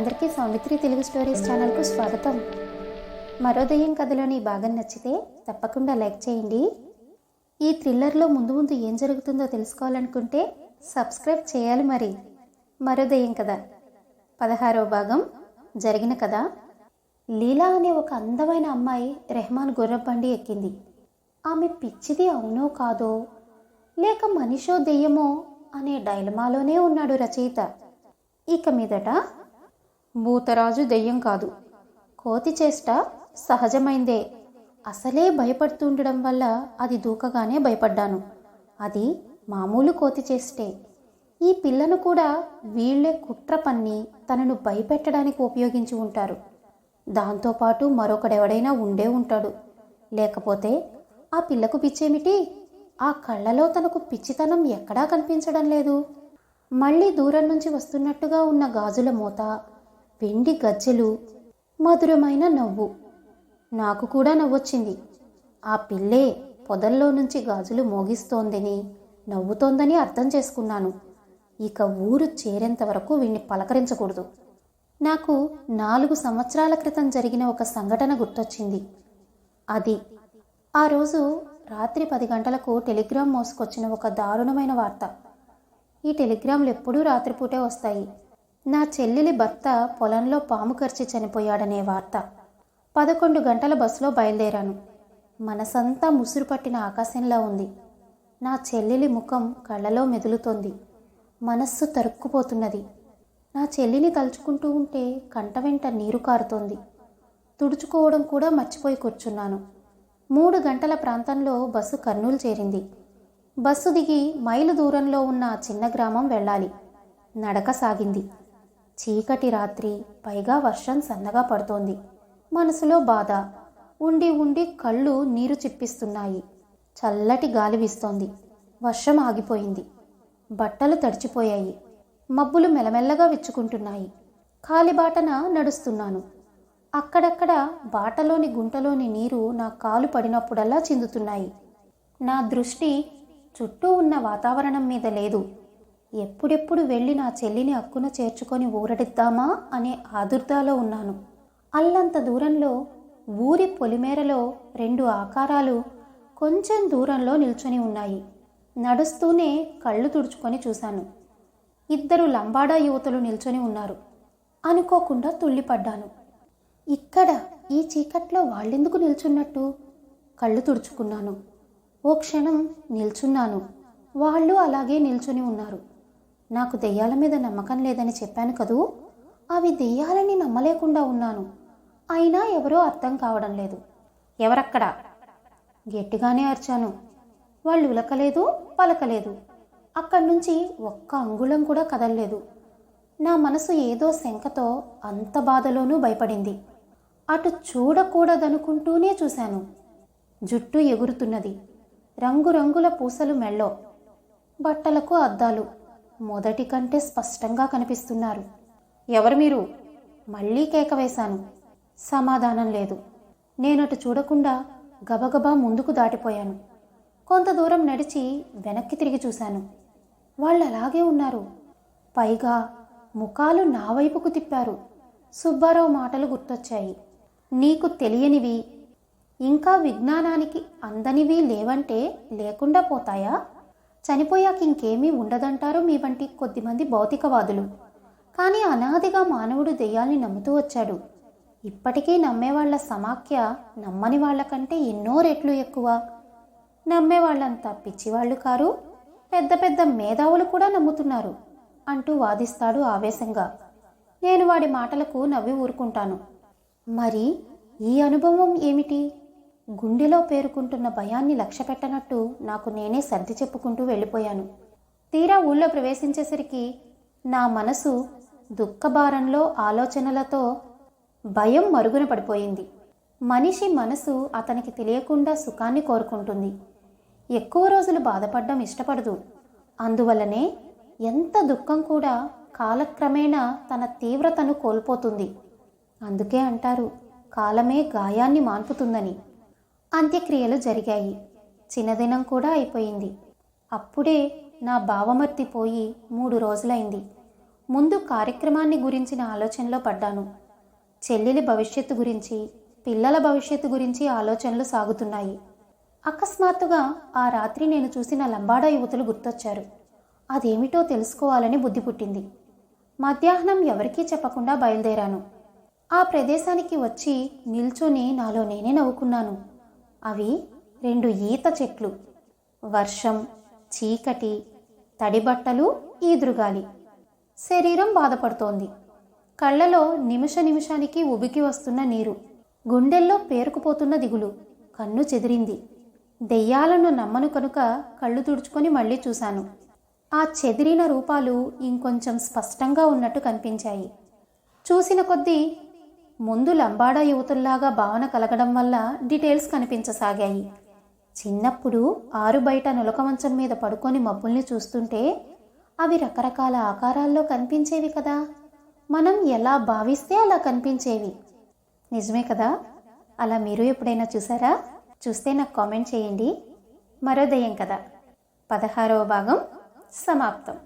అందరికీ సౌమిత్రి తెలుగు స్టోరీస్ ఛానల్కు స్వాగతం. మరోదయం కథలోని భాగం నచ్చితే తప్పకుండా లైక్ చేయండి. ఈ థ్రిల్లర్లో ముందు ముందు ఏం జరుగుతుందో తెలుసుకోవాలనుకుంటే సబ్స్క్రైబ్ చేయాలి మరి. మరోదయం కథ. పదహారవ భాగం. జరిగిన కథ. లీలా అనే ఒక అందమైన అమ్మాయి రెహమాన్ గుర్రబండి ఎక్కింది. ఆమె పిచ్చిది అవునో కాదో లేక మనిషో దెయ్యమో అనే డైలమాలోనే ఉన్నాడు రచయిత. ఇక మీదట భూతరాజు దెయ్యం కాదు. కోతి చేష్ట సహజమైందే. అసలే భయపడుతుండడం వల్ల అది దూకగానే భయపడ్డాను. అది మామూలు కోతి చేస్తే ఈ పిల్లను కూడా వీళ్ళే కుట్ర పన్ని తనను భయపెట్టడానికి ఉపయోగించి ఉంటారు. దాంతోపాటు మరొకడెవడైనా ఉండే ఉంటాడు. లేకపోతే ఆ పిల్లకు పిచ్చేమిటి? ఆ కళ్ళలో తనకు పిచ్చితనం ఎక్కడా కనిపించడం లేదు. మళ్ళీ దూరం నుంచి వస్తున్నట్టుగా ఉన్న గాజుల మూత వెండి గజ్జెలు మధురమైన నవ్వు. నాకు కూడా నవ్వొచ్చింది. ఆ పిల్లే పొదల్లో నుంచి గాజులు మోగిస్తోందని నవ్వుతోందని అర్థం చేసుకున్నాను. ఇక ఊరు చేరేంత వరకు వీణ్ణి పలకరించకూడదు. నాకు నాలుగు సంవత్సరాల క్రితం జరిగిన ఒక సంఘటన గుర్తొచ్చింది. అది ఆ రోజు రాత్రి పది గంటలకు టెలిగ్రామ్ మోసుకొచ్చిన ఒక దారుణమైన వార్త. ఈ టెలిగ్రామ్లు ఎప్పుడూ రాత్రిపూటే వస్తాయి. నా చెల్లెలి భర్త పొలంలో పాము కరిచి చనిపోయాడనే వార్త. పదకొండు గంటల బస్సులో బయలుదేరాను. మనసంతా ముసురు పట్టిన ఆకాశంలా ఉంది. నా చెల్లెలి ముఖం కళ్ళలో మెదులుతోంది. మనస్సు తరుక్కుపోతున్నది. నా చెల్లిని తలుచుకుంటూ ఉంటే కంట వెంట నీరు కారుతోంది. తుడుచుకోవడం కూడా మర్చిపోయి కూర్చున్నాను. మూడు గంటల ప్రాంతంలో బస్సు కర్నూలు చేరింది. బస్సు దిగి మైలు దూరంలో ఉన్న చిన్న గ్రామం వెళ్ళాలి. నడక సాగింది. చీకటి రాత్రి పైగా వర్షం సన్నగా పడుతోంది. మనసులో బాధ. ఉండి ఉండి కళ్ళు నీరు చిప్పిస్తున్నాయి. చల్లటి గాలి వీస్తోంది. వర్షం ఆగిపోయింది. బట్టలు తడిచిపోయాయి. మబ్బులు మెల్లమెల్లగా విచ్చుకుంటున్నాయి. కాలిబాటన నడుస్తున్నాను. అక్కడక్కడ బాటలోని గుంటలోని నీరు నా కాలు పడినప్పుడల్లా చిందుతున్నాయి. నా దృష్టి చుట్టూ ఉన్న వాతావరణం మీద లేదు. ఎప్పుడెప్పుడు వెళ్ళి నా చెల్లిని అక్కున చేర్చుకొని ఊరడిద్దామా అనే ఆదుర్దాలో ఉన్నాను. అల్లంత దూరంలో ఊరి పొలిమేరలో రెండు ఆకారాలు కొంచెం దూరంలో నిల్చొని ఉన్నాయి. నడుస్తూనే కళ్ళు తుడుచుకొని చూశాను. ఇద్దరు లంబాడా యువతులు నిల్చొని ఉన్నారు. అనుకోకుండా తుళ్ళిపడ్డాను. ఇక్కడ ఈ చీకట్లో వాళ్ళెందుకు నిల్చున్నట్టు? కళ్ళు తుడుచుకున్నాను. ఓ క్షణం నిల్చున్నాను. వాళ్ళు అలాగే నిల్చొని ఉన్నారు. నాకు దెయ్యాల మీద నమ్మకం లేదని చెప్పాను కదూ? అవి దెయ్యాలని నమ్మలేకుండా ఉన్నాను. అయినా ఎవరో అర్థం కావడం లేదు. ఎవరక్కడ? గట్టిగానే అరిచాను. వాళ్ళు ఉలకలేదు పలకలేదు. అక్కడి నుంచి ఒక్క అంగుళం కూడా కదలలేదు. నా మనసు ఏదో శంకతో అంత బాధలోనూ భయపడింది. అటు చూడకూడదనుకుంటూనే చూశాను. జుట్టు ఎగురుతున్నది. రంగురంగుల పూసలు మెళ్ళో. బట్టలకు అద్దాలు. మొదటి కంటే స్పష్టంగా కనిపిస్తున్నారు. ఎవరు మీరు? మళ్ళీ కేక వేశాను. సమాధానం లేదు. నేనటు చూడకుండా గబగబా ముందుకు దాటిపోయాను. కొంత దూరం నడిచి వెనక్కి తిరిగి చూశాను. వాళ్ళు అలాగే ఉన్నారు. పైగా ముఖాలు నా వైపుకు తిప్పారు. సుబ్బారావు మాటలు గుర్తొచ్చాయి. నీకు తెలియనివి ఇంకా విజ్ఞానానికి అందనివి లేవంటే లేకుండా పోతాయా? చనిపోయాక ఇంకేమీ ఉండదంటారు మీ వంటి కొద్దిమంది భౌతికవాదులు. కానీ అనాదిగా మానవుడు దెయ్యాల్ని నమ్ముతూ వచ్చాడు. ఇప్పటికీ నమ్మేవాళ్ళ సమాఖ్య నమ్మని వాళ్ళకంటే ఎన్నో రెట్లు ఎక్కువ. నమ్మేవాళ్ళంతా పిచ్చివాళ్ళు కారు పెద్ద పెద్ద మేధావులు కూడా నమ్ముతున్నారు అంటూ వాదిస్తాడు ఆవేశంగా. నేను వాడి మాటలకు నవ్వి ఊరుకుంటాను. మరి ఈ అనుభవం ఏమిటి? గుండెలో పేరుకుంటున్న భయాన్ని లక్ష్యపెట్టనట్టు నాకు నేనే సర్ది చెప్పుకుంటూ వెళ్ళిపోయాను. తీరా ఊళ్ళో ప్రవేశించేసరికి నా మనసు దుఃఖభారంలో ఆలోచనలతో భయం మరుగున పడిపోయింది. మనిషి మనసు అతనికి తెలియకుండా సుఖాన్ని కోరుకుంటుంది. ఎక్కువ రోజులు బాధపడడం ఇష్టపడదు. అందువల్లనే ఎంత దుఃఖం కూడా కాలక్రమేణా తన తీవ్రతను కోల్పోతుంది. అందుకే అంటారు కాలమే గాయాన్ని మాన్పుతుందని. అంత్యక్రియలు జరిగాయి. చిన్నదినం కూడా అయిపోయింది. అప్పుడే నా భావమర్తి పోయి మూడు రోజులైంది. ముందు కార్యక్రమాన్ని గురించిన ఆలోచనలో పడ్డాను. చెల్లెలి భవిష్యత్తు గురించి పిల్లల భవిష్యత్తు గురించి ఆలోచనలు సాగుతున్నాయి. అకస్మాత్తుగా ఆ రాత్రి నేను చూసిన లంబాడా యువతులు గుర్తొచ్చారు. అదేమిటో తెలుసుకోవాలని బుద్ధి పుట్టింది. మధ్యాహ్నం ఎవరికీ చెప్పకుండా బయలుదేరాను. ఆ ప్రదేశానికి వచ్చి నిల్చొని నాలో నేనే నవ్వుకున్నాను. అవి రెండు ఈత చెట్లు. వర్షం చీకటి తడిబట్టలు ఈదురుగాలి. శరీరం బాధపడుతోంది. కళ్ళలో నిమిష నిమిషానికి ఉబికి వస్తున్న నీరు. గుండెల్లో పేరుకుపోతున్న దిగులు. కన్ను చెదిరింది. దెయ్యాలను నమ్మను కనుక కళ్ళు తుడుచుకొని మళ్ళీ చూశాను. ఆ చెదిరిన రూపాలు ఇంకొంచెం స్పష్టంగా ఉన్నట్టు కనిపించాయి. చూసిన కొద్దీ ముందు లంబాడా యువతుల్లాగా భావన కలగడం వల్ల డీటెయిల్స్ కనిపించసాగాయి. చిన్నప్పుడు ఆరు బయట నులక మంచం మీద పడుకొని మబ్బుల్ని చూస్తుంటే అవి రకరకాల ఆకారాల్లో కనిపించేవి కదా. మనం ఎలా భావిస్తే అలా కనిపించేవి. నిజమే కదా? అలా మీరు ఎప్పుడైనా చూసారా? చూస్తే నాకు కామెంట్ చేయండి. మరో కదా పదహారవ భాగం సమాప్తం.